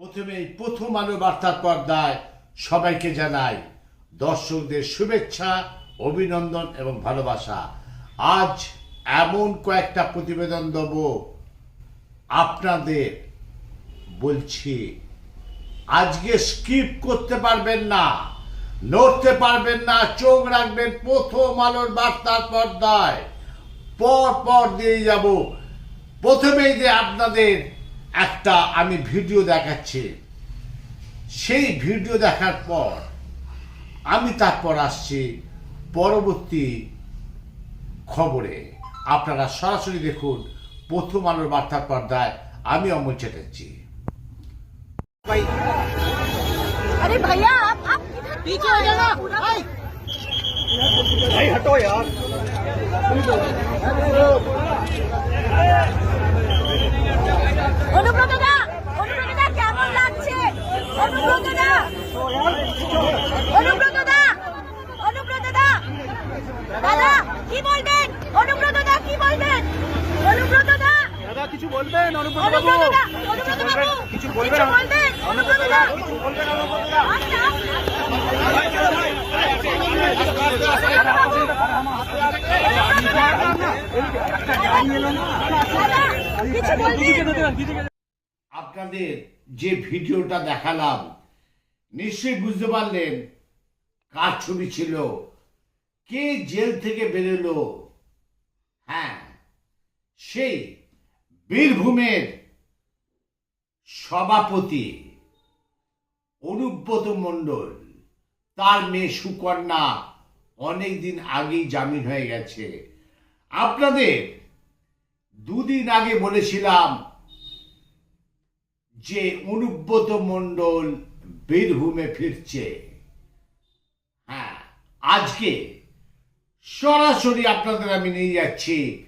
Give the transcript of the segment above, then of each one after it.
প্রথমে এই প্রথম আলো বার্তার পর্দায় সবাইকে জানাই দর্শকদের শুভেচ্ছা, অভিনন্দন এবং ভালোবাসা। আজ এমন কয়েকটা প্রতিবেদন দেব। আপনাদের বলছি, আজকে স্কিপ করতে পারবেন না, নড়তে পারবেন না, চোখ রাখবেন প্রথম আলোর বার্তার পর্দায়। পর পর দিয়ে যাব। প্রথমেই যে আপনাদের একটা আমি ভিডিও দেখাচ্ছি সেই ভিডিও দেখার পর আমি তারপর আসছি পরবর্তী খবরে আপনারা সরাসরি দেখুন প্রথম আলোর বার্তার পর্দায় আমি অমল চ্যাটার্জি अरे भैया आप आप किधर पीछे हो जाना भाई हटो यार অনুব্রত দা কেমন লাগছে? অনুব্রত দা অনুব্রত দা অনুব্রত দা দাদা কি বলবেন? অনুব্রত কি বলবেন? অনুব্রত দাদা কিছু বলবেন? অনুব্রত বাবু। কিছু বলবেন? কিছু বলবেন? অনুব্রত কিছু বলবেন? অনুব্রত দা আস্তে আস্তে দাদা কিছু বলবেন? আপনাদের যে ভিডিওটা দেখালাম, নিশ্চয়ই বুঝতে পারলেন কার ছবি ছিল, কে জেল থেকে বেরোলো। হ্যাঁ সেই বীরভূমের সভাপতি অনুব্রত মণ্ডল, তার মেয়ে সুকন্যা অনেকদিন আগেই জামিন হয়ে গেছে। আপনাদের দুদিন আগে বলেছিলাম যে অনুব্রত মণ্ডল বীরভূমে ফিরছে। হ্যাঁ আজকে সরাসরি আপনাদের আমি নিয়ে যাচ্ছি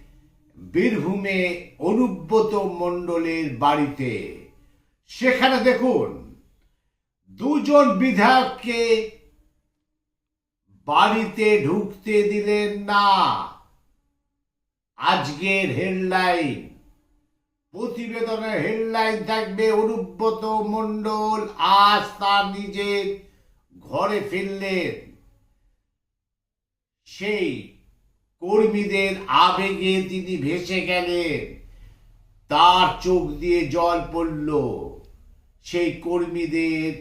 বীরভূমে অনুব্রত মণ্ডলের বাড়িতে। সেখানে দেখুন, দুজন বিধায়ককে বাড়িতে ঢুকতে দিলেন না। আজকের হেডলাইন প্রতিবেদনের হেডলাইন থাকবে, অনুব্রত মণ্ডল আজ তার নিজের ঘরে ফিরলেন। সেই কর্মীদের আবেগে তিনি ভেসে গেলেন। তার চোখ দিয়ে জল পড়ল। সেই কর্মীদের,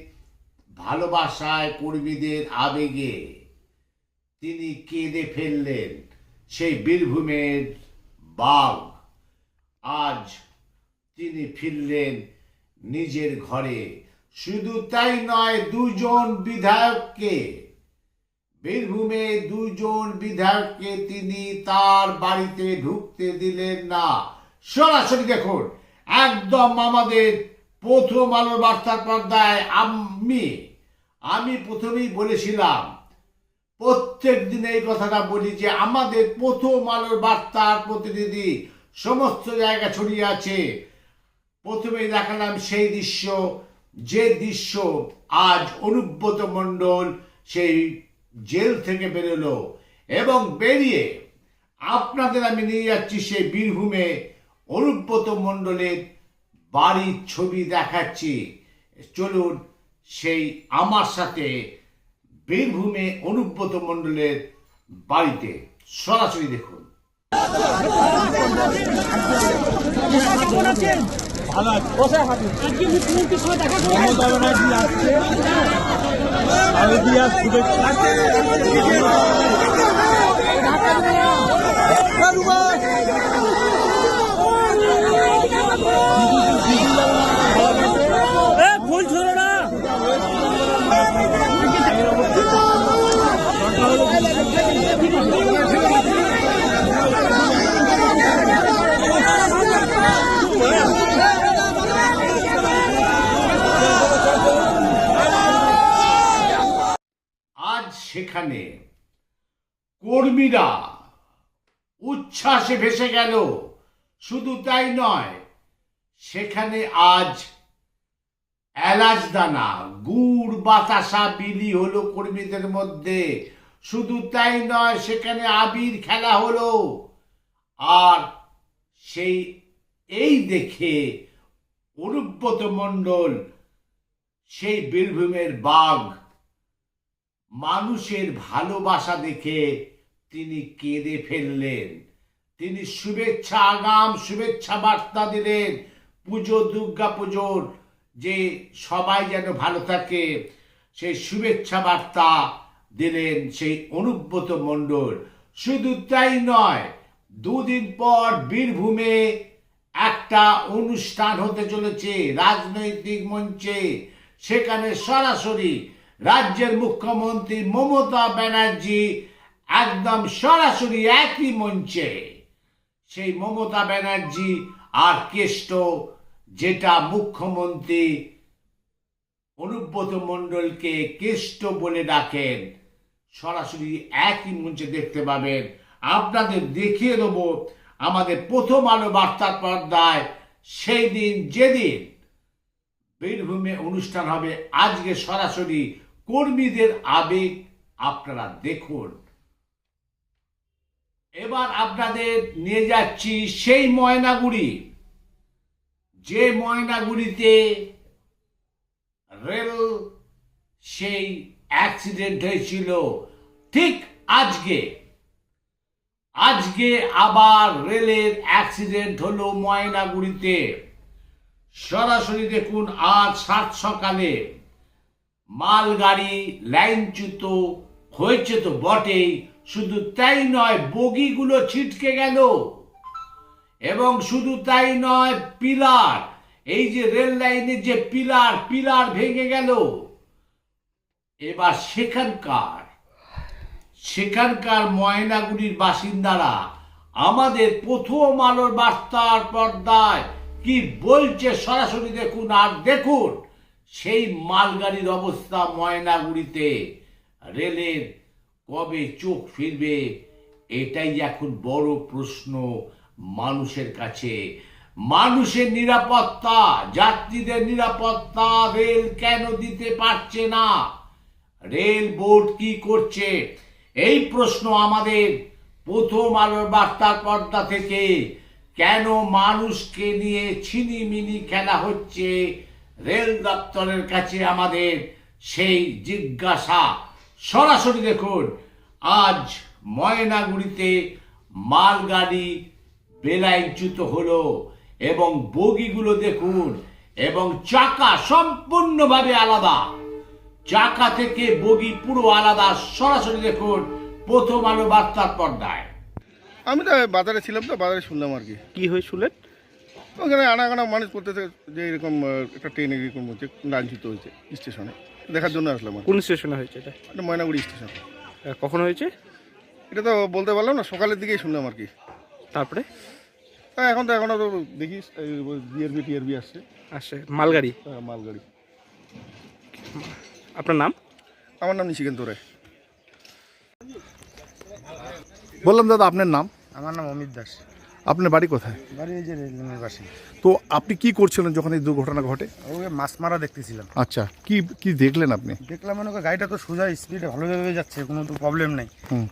ভালোবাসায় কর্মীদের আবেগে তিনি কেঁদে ফেললেন। সেই বীরভূমের বাঘ আজ তিনি ফিরলেন নিজের ঘরে। শুধু তাই নয়, দুজন বিধায়ককে, বীরভূমে দুজন বিধায়ককে তিনি তার বাড়িতে ঢুকতে দিলেন না। সরাসরি দেখুন, একদম আমাদের প্রথম আলোর বার্তার পর্দায় আমি আমি প্রথমেই বলেছিলাম, প্রত্যেক দিন এই কথাটা বলি যে আমাদের প্রথম আলোর বার্তার প্রতিনিধি সমস্ত জায়গা ছড়িয়ে আছে। প্রথমেই দেখালাম সেই দৃশ্য, যে দৃশ্য আজ অনুব্রত মণ্ডল সেই জেল থেকে বেরোলো এবং বেরিয়ে আপনাদের আমি নিয়ে যাচ্ছি সেই বীরভূমে অনুব্রত মণ্ডলের বাড়ির ছবি দেখাচ্ছি। চলুন সেই আমার সাথে বীরভূমে অনুব্রত মণ্ডলের বাড়িতে সরাসরি দেখুন। আজকে মুখ্যমন্ত্রীর সঙ্গে দেখা করে ফুল ছোড়ো না। আজ সেখানে কর্মীরা উচ্ছ্বাসে ভেসে গেল। শুধু তাই নয়, সেখানে আজ এলাচ দানা গুড়, বাতাসা, বিলি হলো কর্মীদের মধ্যে। শুধু তাই নয়, সেখানে আবির খেলা হলো। আর সেই, এই দেখে অনুব্রত মণ্ডল সেই বীরভূমের বাঘ মানুষের ভালোবাসা দেখে তিনি কেঁদে ফেললেন। তিনি শুভেচ্ছা আগাম, শুভেচ্ছা বার্তা দিলেন। পুজো, দুর্গা পুজোর যে সবাই যেন ভালো থাকে, সেই শুভেচ্ছা বার্তা দিলেন সেই অনুব্রত মণ্ডল। শুধু তাই নয়, দুদিন পর বীরভূমে একটা অনুষ্ঠান হতে চলেছে রাজনৈতিক মঞ্চে। সেখানে সরাসরি রাজ্যের মুখ্যমন্ত্রী মমতা ব্যানার্জি একদম সরাসরি একই মঞ্চে। সেই মমতা ব্যানার্জি আর কেষ্ট, যেটা মুখ্যমন্ত্রী অনুব্রত মণ্ডলকে কেষ্ট বলে ডাকেন, সরাসরি একই মঞ্চে দেখতে পাবেন। আপনাদের দেখিয়ে দেব আমাদের প্রথম আলো বার্তার পর্দায় সেই দিন, যেদিন বীরভূমে অনুষ্ঠান হবে, আজকে সরাসরি কর্মীদের আবেগ আপনারা দেখুন। এবার আপনাদের নিয়ে যাচ্ছি সেই ময়নাগুড়ি। যে ময়নাগুড়িতে রেল সেই অ্যাক্সিডেন্ট হয়েছিল। ঠিক আজকে। আজকে আবার রেলের অ্যাক্সিডেন্ট হলো ময়নাগুড়িতে। সরাসরি দেখুন আজ সাত সকালে। মালগাড়ি লাইনচ্যুত হয়েছে তো বটেই, শুধু তাই নয়, বগিগুলো ছিটকে গেল। এবং শুধু তাই নয়, পিলার, এই যে রেল লাইনের যে পিলার পিলার ভেঙে গেল। এবার সেখানকার সেখানকার ময়নাগুড়ির বাসিন্দারা আমাদের প্রথম আলোর বার্তার পর্দায় কি বলছে সরাসরি দেখুন, আর দেখুন। সেই মালগাড়ির অবস্থা ময়নাগুড়িতে। রেলের কবে চোখ ফিরবে, এটাই এখন বড় প্রশ্ন মানুষের কাছে। মানুষের নিরাপত্তা, যাত্রীদের নিরাপত্তা রেল কেন দিতে পারছে না? রেল বোর্ড কি করছে? এই প্রশ্ন আমাদের প্রথম আলোর বার্তার পর্দা থেকে, কেন মানুষকে নিয়ে ছিনিমিনি খেলা হচ্ছে? রেল দপ্তরের কাছে আমাদের সেই জিজ্ঞাসা। সরাসরি দেখুন আজ ময়নাগুড়িতে মালগাড়ি বেলাইচ্যুত হলো এবং বগিগুলো দেখুন এবং চাকা সম্পূর্ণভাবে আলাদা। চাকা থেকে বগি পুরো আলাদা। সরাসরি দেখুন প্রথম আলো বার্তার পর্দায়। আমি তো বাজারে ছিলাম তো বাজারে শুনলাম আর কি। কি হয়ে শুনলেন ওখানে আনাগানা মানুষ করতেছে যে এরকম একটা ট্রেন এরকম হচ্ছে লাঞ্ছিত হয়েছে স্টেশনে দেখার জন্য আসলাম। কোন স্টেশনে হয়েছে এটা? এটা ময়নাগুড়ি স্টেশন কখন হয়েছে? এটা তো বলতে পারলাম না সকালের দিকেই শুনলাম আর কি। তারপরে? হ্যাঁ, এখন তো এখনও তো দেখিস বিআরবি টিআরবি আসছে। আসছে মালগাড়ি? হ্যাঁ, মালগাড়ি। আপনার নাম? আমার নাম নিশিকান্ত রায়। বললাম দাদা আপনার নাম? আমার নাম অমিত দাস। আপনার বাড়ি কোথায়? বাড়ি এই যে রেললাইনের পাশে। তো আপনি কি করছিলেন যখন এই দুর্ঘটনা ঘটে? ওকে মাছ মারা দেখতেছিলাম। আচ্ছা কি কি দেখলেন আপনি? দেখলাম মনে করি গাড়িটা তো সোজা স্পিডে ভালোভাবে যাচ্ছে কোনো তো প্রবলেম নেই।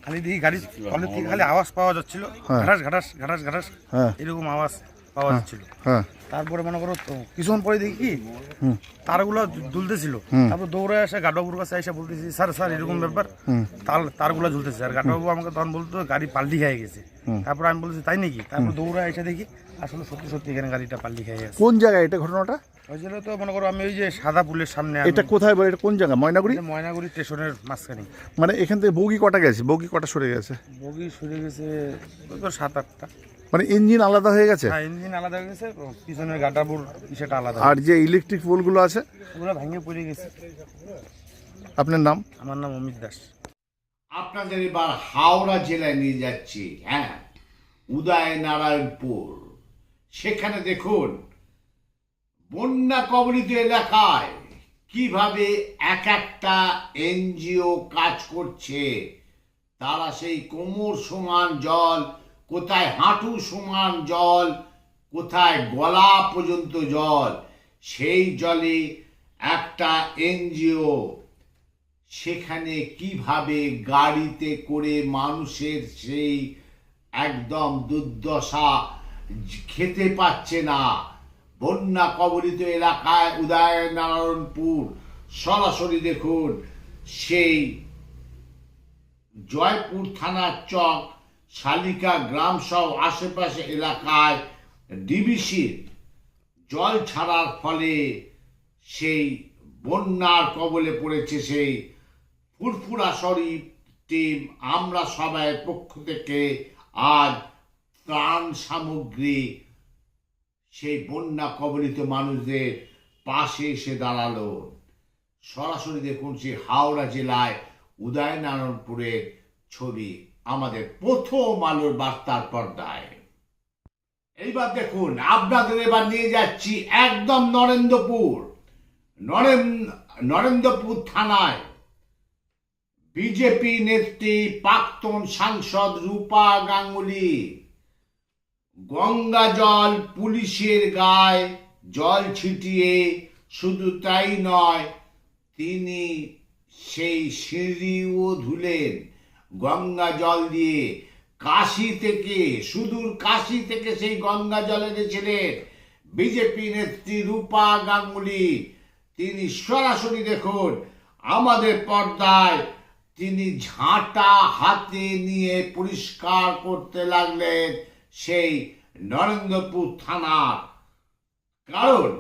খালি দেখি গাড়ি কলের থেকে খালি আওয়াজ পাওয়া যাচ্ছিল। হ্যাঁ। ঘাটাস ঘাটাস ঘাটাস ঘাটাস হ্যাঁ। এরকম আওয়াজ পাওয়া যাচ্ছিল। হ্যাঁ। তারপরে মনে করো তো কিছুক্ষণ পরে দেখি। তারগুলো দুলতেছিল। তারপর দৌড়ে এসে গাডবাবুর কাছে এসে বলতেছি স্যার স্যার এরকম ব্যাপার? তার তারগুলো ঝুলতেছে। আর গাডবাবু আমাকে তখন বলতো গাড়ি পাল্টি খেয়ে গেছে। তারপর আমি বলছি তাই নাকি? তারপর দৌড়ে এসে দেখি আসলে সত্যি সত্যি এখানে গাড়িটা পাল্টি খেয়ে গেছে। কোন জায়গায় এটা ঘটনাটা? ওই জন্য তো মনে করো আমি ওই যে সাদা পুলের সামনে আমি- এটা কোথায় বলে এটা কোন জায়গা? ময়নাগুড়ি? এটা ময়নাগুড়ি স্টেশনের মাঝখানে। মানে এখান থেকে বগি কটা গেছে? বগি কটা সরে গেছে? বগি সরে গেছে ওই তো সাত আটটা। মানে ইঞ্জিন আলাদা হয়ে গেছে? হ্যাঁ ইঞ্জিন আলাদা হয়ে গেছে ও পিছনের গাটাবুর সেটা আলাদা। আর যে ইলেকট্রিক পোলগুলো আছে? ওগুলো ভেঙে পড়ে গেছে। আপনার নাম? আমার নাম অমিত দাস। আপনাদের এবার হাওড়া জেলায় নিয়ে যাচ্ছি হ্যাঁ উদয় নারায়ণপুর সেখানে দেখুন, বন্যা কবলিত এলাকায় কীভাবে এক একটা এনজিও কাজ করছে, তারা সেই কোমর সমান জল, কোথায় হাঁটু সমান জল, কোথায় গলা পর্যন্ত জল, সেই জলে একটা এনজিও সেখানে কীভাবে গাড়িতে করে মানুষের সেই একদম দুর্দশা খেতে পাচ্ছে না। বন্যা কবলিত এলাকায় উদয়নারায়ণপুর, সরাসরি দেখুন, সেই জয়পুর থানার চক, শালিকা গ্রাম সহ আশেপাশে এলাকায় ডিবিসির জল ছাড়ার ফলে সেই বন্যার কবলে পড়েছে সেই ফুরফুরা শরীফ টিম আমরা সবাই পক্ষ থেকে আজ ত্রাণ সামগ্রী, সেই বন্যা কবলিত মানুষদের পাশে এসে দাঁড়াল। সরাসরি দেখুন সেই হাওড়া জেলায় উদয়নারায়ণপুরের ছবি, আমাদের প্রথম আলোর বার্তার পর্দায়। এইবার দেখুন, আপনাদের এবার নিয়ে যাচ্ছি একদম নরেন্দ্রপুর, নরেন, নরেন্দ্রপুর থানায়। বিজেপি নেত্রী প্রাক্তন সাংসদ রূপা গাঙ্গুলি। গঙ্গা জল পুলিশের গায়ে জল ছিটিয়ে, শুধু তাই নয়, তিনি সেই সিঁড়িও ধুলেন গঙ্গা জল দিয়ে। কাশি থেকে, সুদূর কাশি থেকে সেই গঙ্গা জল এনেছিলেন বিজেপি নেত্রী রূপা গাঙ্গুলি। তিনি সরাসরি দেখুন, আমাদের পর্দায় তিনি ঝাঁটা হাতে নিয়ে পরিষ্কার করতে লাগলেন সেই নরেন্দ্রপুর থানার কারণ।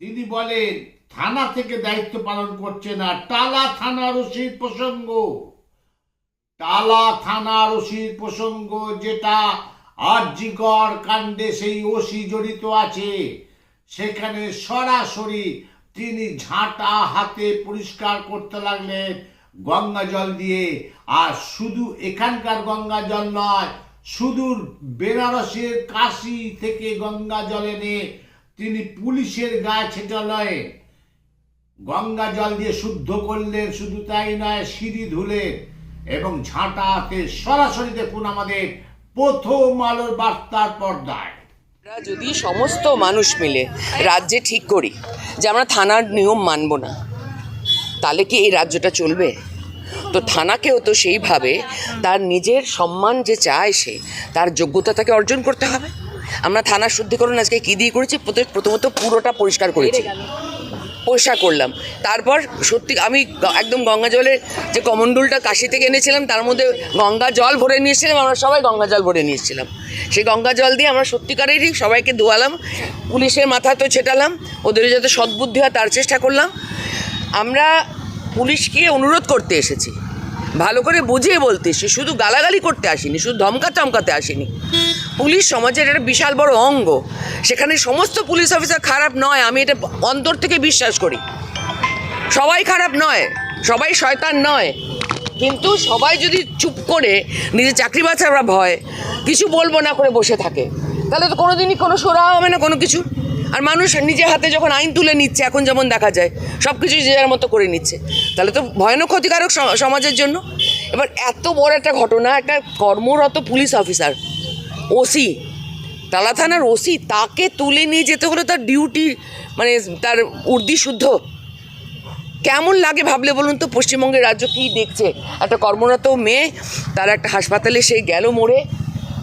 তিনি বলেন, থানা থেকে দায়িত্ব পালন করছে না টালা থানার ওসির প্রসঙ্গ। টালা থানার ওসির প্রসঙ্গ যেটা আরজিকর কাণ্ডে সেই ওসি জড়িত আছে, সেখানে সরাসরি তিনি ঝাঁটা হাতে পরিষ্কার করতে লাগলেন গঙ্গা জল দিয়ে, আর শুধু এখানকার গঙ্গা জল নয়, সুদূর বেনারসের কাশি থেকে গঙ্গা জল এনে তিনি পুলিশের গায়ে ছেটালেন গঙ্গা জল দিয়ে শুদ্ধ করলেন শুধু তাই নয়, সিঁড়ি ধুলেন এবং ঝাঁটা হাতে সরাসরি দেখুন আমাদের প্রথম আলোর বার্তার পর্দায়। যদি সমস্ত মানুষ মিলে রাজ্যে ঠিক করি যে আমরা থানার নিয়ম মানব না, তাহলে কি এই রাজ্যটা চলবে? তো থানাকেও তো সেইভাবে তার নিজের সম্মান যে চায় সে, তার যোগ্যতা তাকে অর্জন করতে হবে। আমরা থানার শুদ্ধিকরণ আজকে কী দিয়ে করেছি? প্রথমে- প্রথমত পুরোটা পরিষ্কার করেছি। পরিষ্কার করলাম। তারপর সত্যি আমি একদম গঙ্গা জলের যে কমণ্ডলটা কাশি থেকে এনেছিলাম, তার মধ্যে গঙ্গা জল ভরে নিয়েছিলাম, আমরা সবাই গঙ্গা জল ভরে নিয়েছিলাম। সেই গঙ্গা জল দিয়ে আমরা সত্যিকারেরই সবাইকে ধোয়ালাম পুলিশের মাথা তো ছেটালাম, ওদের যাতে সদ্বুদ্ধি হয় তার চেষ্টা করলাম। আমরা পুলিশকে অনুরোধ করতে এসেছি, ভালো করে বুঝিয়ে বলতে এসেছি, শুধু গালাগালি করতে আসিনি, শুধু ধমকা চমকাতে আসিনি। পুলিশ সমাজের একটা বিশাল বড় অঙ্গ। সেখানে সমস্ত পুলিশ অফিসার খারাপ নয়, আমি এটা অন্তর থেকে বিশ্বাস করি। সবাই খারাপ নয়, সবাই শয়তান নয়। কিন্তু সবাই যদি চুপ করে নিজের চাকরি বাঁচার ভয় কিছু বলব না করে বসে থাকে। তাহলে তো কোনোদিনই কোনো সোরা হবে না কোনো কিছু। আর মানুষ নিজের হাতে যখন আইন তুলে নিচ্ছে, এখন যেমন দেখা যায় সব কিছু যে যার মতো করে নিচ্ছে। তাহলে তো ভয়ানক ক্ষতিকারক সমাজের জন্য। এবার এত বড় একটা ঘটনা, একটা কর্মরত পুলিশ অফিসার ওসি। টালা থানার ওসি তাকে তুলে নিয়ে যেতে হলো তার ডিউটি মানে তার উর্দি শুদ্ধ। কেমন লাগে ভাবলে বলুন তো? পশ্চিমবঙ্গের রাজ্য কী দেখছে? একটা কর্মরত মেয়ে, তার একটা হাসপাতালে সে গেল মোড়ে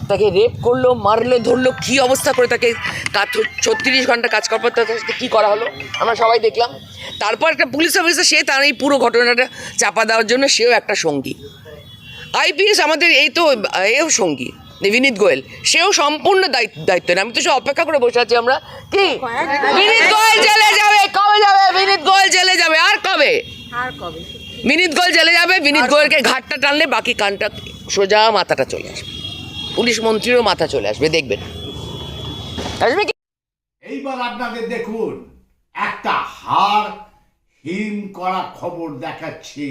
তাকে রেপ করল, মারলো, ধরলো, কী অবস্থা করে তাকে কাজ ছত্রিশ ঘণ্টা কাজ করার সাথে কী করা হলো? আমরা সবাই দেখলাম। তারপর একটা পুলিশ অফিসার, সে তার এই পুরো ঘটনাটা চাপা দেওয়ার জন্য সেও একটা সঙ্গী। আইপিএস আমাদের এই তো, এও সঙ্গী। বিনীত গোয়েল। সেও সম্পূর্ণ দায়িত্ব দায়িত্ব নেই আমি তো সে অপেক্ষা করে বসে আছি আমরা। কি? বিনীত গোয়েল জেলে যাবে। কবে যাবে? বিনীত গোয়েল জেলে যাবে। আর কবে? বিনীত গোয়েল জেলে যাবে। বিনীত গোয়েলকে ঘাটটা টানলে বাকি কানটা সোজা মাথাটা চলে আসবে। পুলিশ মন্ত্রীরও মাথা চলে আসবে। দেখবেন। আসবে কি? এইবার আপনাদের দেখুন একটা হার হিম করা খবর দেখাচ্ছে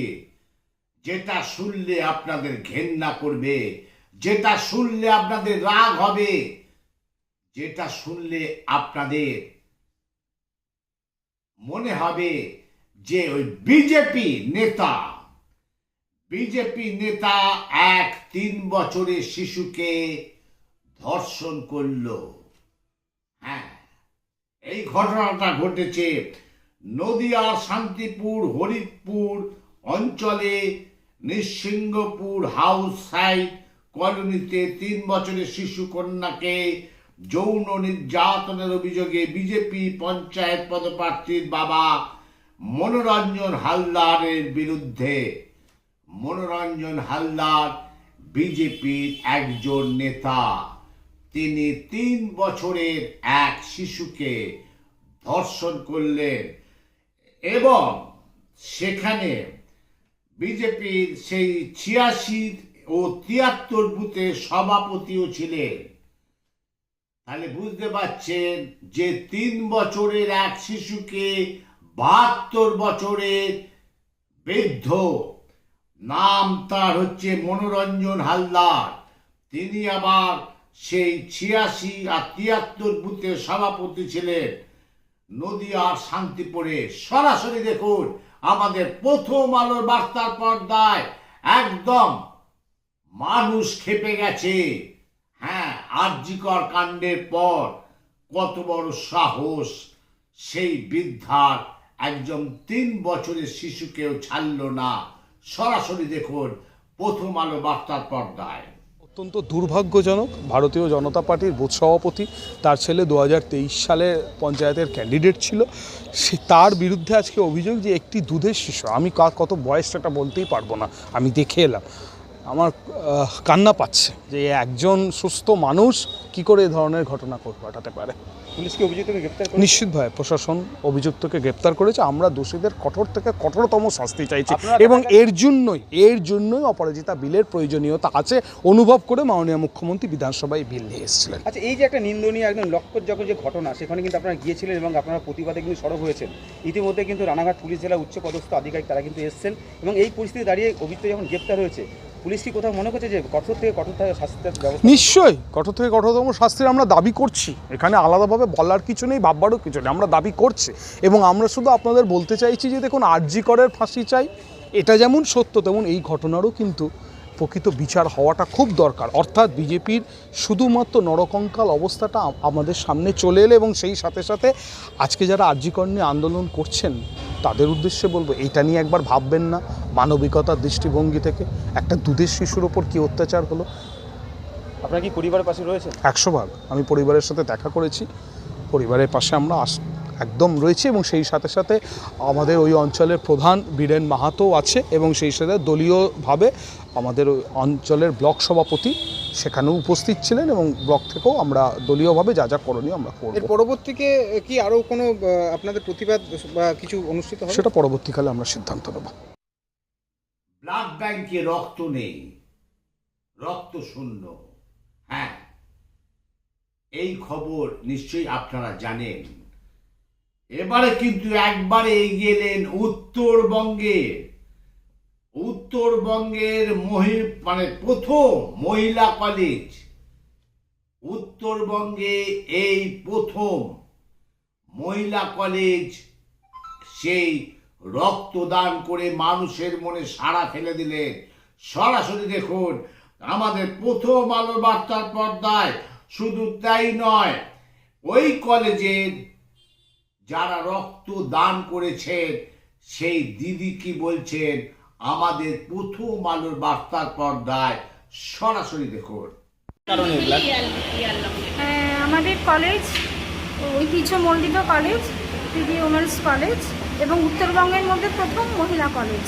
যেটা শুনলে আপনাদের ঘেন্না করবে। যেটা শুনলে আপনাদের রাগ হবে, যেটা শুনলে আপনাদের মনে হবে যে ওই বিজেপি নেতা বিজেপি নেতা এক তিন বছরের শিশুকে ধর্ষণ করল। হ্যাঁ এই ঘটনাটা ঘটেছে নদিয়ার শান্তিপুর, হরিদপুর অঞ্চলে, নিঃসিংহপুর হাউস সাইড কলোনিতে তিন বছরের শিশু কন্যাকে যৌন নির্যাতনের অভিযোগে বিজেপি পঞ্চায়েত পদপ্রার্থীর বাবা মনোরঞ্জন হালদারের বিরুদ্ধে। মনোরঞ্জন হালদার বিজেপির একজন নেতা। তিনি তিন বছরের এক শিশুকে ধর্ষণ করলেন এবং সেখানে বিজেপির সেই ছিয়াশি ও তিয়াত্তর বুথে সভাপতিও ছিলেন। তাহলে বুঝতে পারছেন যে তিন বছরের এক শিশুকে বাহাত্তর বছরের বৃদ্ধ, নাম তার হচ্ছে মনোরঞ্জন হালদার। তিনি আবার সেই ছিয়াশি আর তিয়াত্তর বুথের সভাপতি ছিলেন। নদিয়ার শান্তিপুরে। সরাসরি দেখুন, আমাদের প্রথম আলোর বার্তার পর্দায় একদম মানুষ খেপে গেছে। হ্যাঁ আর্যিকর কাণ্ডের পর কত বড় সাহস। সেই বৃদ্ধার একজন তিন বছরের শিশুকেও ছাড়ল না। সরাসরি দেখুন প্রথম আলো বার্তার পর্দায়। অত্যন্ত দুর্ভাগ্যজনক, ভারতীয় জনতা পার্টির বুথ সভাপতি, তার ছেলে দু হাজার তেইশ সালে পঞ্চায়েতের ক্যান্ডিডেট ছিল। সে তার বিরুদ্ধে আজকে অভিযোগ যে একটি দুধের শিশু। আমি কত বয়সটা বলতেই পারব না। আমি দেখে এলাম। আমার কান্না পাচ্ছে যে একজন সুস্থ মানুষ কি করে এ ধরনের ঘটনা ঘট- ঘটাতে পারে। পুলিশ কি অভিযুক্তকে গ্রেপ্তার নিশ্চিতভাবে প্রশাসন অভিযুক্তকে গ্রেপ্তার করেছে। আমরা দোষীদের কঠোর থেকে কঠোরতম শাস্তি চাইছি এবং এর জন্যই এর জন্যই অপরাজিতা বিলের প্রয়োজনীয়তা আছে। অনুভব করে মাননীয় মুখ্যমন্ত্রী বিধানসভায় বিল নিয়ে এসেছিলেন। আচ্ছা এই যে একটা নিন্দনীয় একদম লক্ষ্যযোগ্য যে ঘটনা সেখানে কিন্তু আপনারা গিয়েছিলেন এবং আপনারা প্রতিবাদে কিন্তু সরব হয়েছেন। ইতিমধ্যে কিন্তু রানাঘাট পুলিশ জেলা উচ্চ পদস্থ আধিকারিক তারা কিন্তু এসেছেন এবং এই পরিস্থিতি দাঁড়িয়ে অভিযুক্ত যখন গ্রেপ্তার হয়েছে পুলিশ কি কোথাও মনে করছে যে কঠোর থেকে কঠোর শাস্তির ব্যবস্থা? নিশ্চয়ই, কঠোর থেকে কঠোরতম শাস্তির আমরা দাবি করছি। এখানে আলাদাভাবে বলার কিছু নেই, ভাববারও কিছু নেই, আমরা দাবি করছি। এবং আমরা শুধু আপনাদের বলতে চাইছি যে দেখুন, আরজি করের ফাঁসি চাই। এটা যেমন সত্য, তেমন এই ঘটনারও কিন্তু প্রকৃত বিচার হওয়াটা খুব দরকার। অর্থাৎ বিজেপির শুধুমাত্র নরকঙ্কাল অবস্থাটা আমাদের সামনে চলে এলে এবং সেই সাথে সাথে আজকে যারা আরজিকর নিয়ে আন্দোলন করছেন তাদের উদ্দেশ্যে বলব এটা নিয়ে একবার ভাববেন না। মানবিকতার দৃষ্টিভঙ্গি থেকে একটা দুধের শিশুর ওপর কী অত্যাচার হলো? আপনার কি পরিবারের পাশে রয়েছে একশো ভাগ। আমি পরিবারের সাথে দেখা করেছি। পরিবারের পাশে আমরা আস একদম রয়েছে এবং সেই সাথে সাথে আমাদের ওই অঞ্চলের প্রধান বীরেন মাহাতো আছে এবং সেই সাথে দলীয়ভাবে আমাদের ওই অঞ্চলের ব্লক সভাপতি সেখানেও উপস্থিত ছিলেন এবং ব্লক থেকেও আমরা দলীয়ভাবে যা যা করণীয় আমরা করব। এর পরবর্তীকে কি আরও কোনো আপনাদের প্রতিবাদ বা কিছু অনুষ্ঠিত হবে? সেটা পরবর্তীকালে আমরা সিদ্ধান্ত নেব। ব্লাড ব্যাংকে রক্ত নেই রক্ত শূন্য। হ্যাঁ এই খবর নিশ্চয়ই আপনারা জানেন। এবারে কিন্তু একবারে এগিয়ে এলেন উত্তরবঙ্গে। উত্তরবঙ্গের মহি মানে প্রথম মহিলা কলেজ উত্তরবঙ্গে এই প্রথম মহিলা কলেজ সেই রক্তদান করে মানুষের মনে সাড়া ফেলে দিলেন। সরাসরি দেখুন, আমাদের প্রথম আলো বার্তার পর্দায় শুধু তাই নয়, ওই কলেজের যারা রক্ত দান করেছেন সেই দিদি কি বলছেন? আমাদের প্রথম আলোর বার্তার পর্দায় সরাসরি দেখুন। হ্যাঁ, আমাদের কলেজ ঐতিহ্যমণ্ডিত কলেজ পিডি ওমেন্স কলেজ এবং উত্তরবঙ্গের মধ্যে প্রথম মহিলা কলেজ।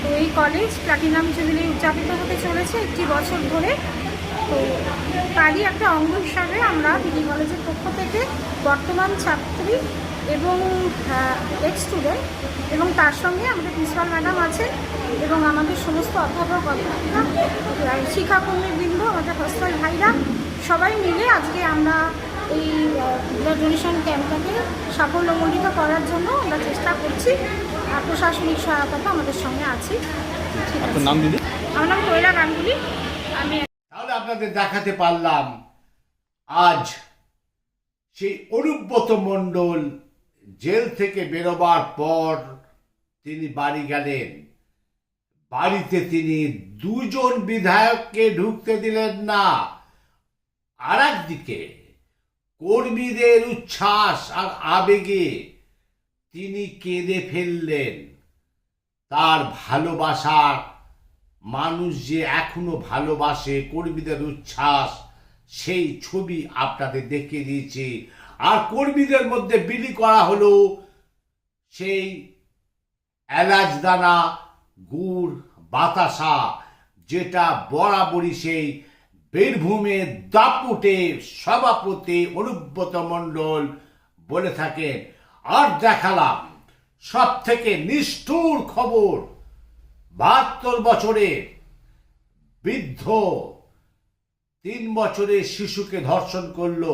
তো এই কলেজ প্লাটিনাম জুবিলি উদযাপিত হতে চলেছে একটি বছর ধরে। তো তারই একটা অঙ্গ হিসাবে আমরা পিডি কলেজের পক্ষ থেকে বর্তমান ছাত্রী এবং এক্স স্টুডেন্ট এবং তার সঙ্গে আমাদের প্রিন্সিপাল ম্যাডাম আছেন এবং আমাদের সমস্ত অধ্যাপক অধ্যাপিকা শিক্ষাকর্মী বৃন্দ আমাদের হোস্টেল ভাইরা সবাই মিলে আজকে আমরা এই ব্লাড ডোনেশন ক্যাম্পটাকে সাফল্যমণ্ডিত করার জন্য আমরা চেষ্টা করছি। আর প্রশাসনিক সহায়তা তো আমাদের সঙ্গে আছে। ঠিক আছে। নাম দিদি? আমার নাম কৈলা গাঙ্গুলি। আমি তাহলে আপনাদের দেখাতে পারলাম আজ সেই অনুব্রত মণ্ডল জেল থেকে বেরোবার পর তিনি বাড়ি গেলেন। বাড়িতে তিনি দুজন বিধায়ককে ঢুকতে দিলেন না। আর একদিকে কর্মীদের উচ্ছ্বাস আর আবেগে তিনি কেঁদে ফেললেন। তার ভালোবাসার মানুষ যে এখনও ভালোবাসে কর্মীদের উচ্ছ্বাস, সেই ছবি আপনাদের দেখিয়ে দিয়েছি। আর কর্মীদের মধ্যে বিলি করা হলো সেই এলাচ দানা গুড় বাতাসা, যেটা বরাবরই সেই বীরভূমে দাপুটে সভাপতি অনুব্রত মণ্ডল বলে থাকেন। আর দেখালাম সব থেকে নিষ্ঠুর খবর, বাহাত্তর বছরের বৃদ্ধ তিন বছরের শিশুকে ধর্ষণ করল।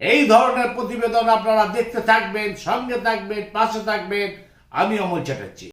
এই ধরনের প্রতিবেদন আপনারা দেখতে থাকবেন সঙ্গে থাকবেন পাশে থাকবেন। আমি অমল চ্যাটার্জি।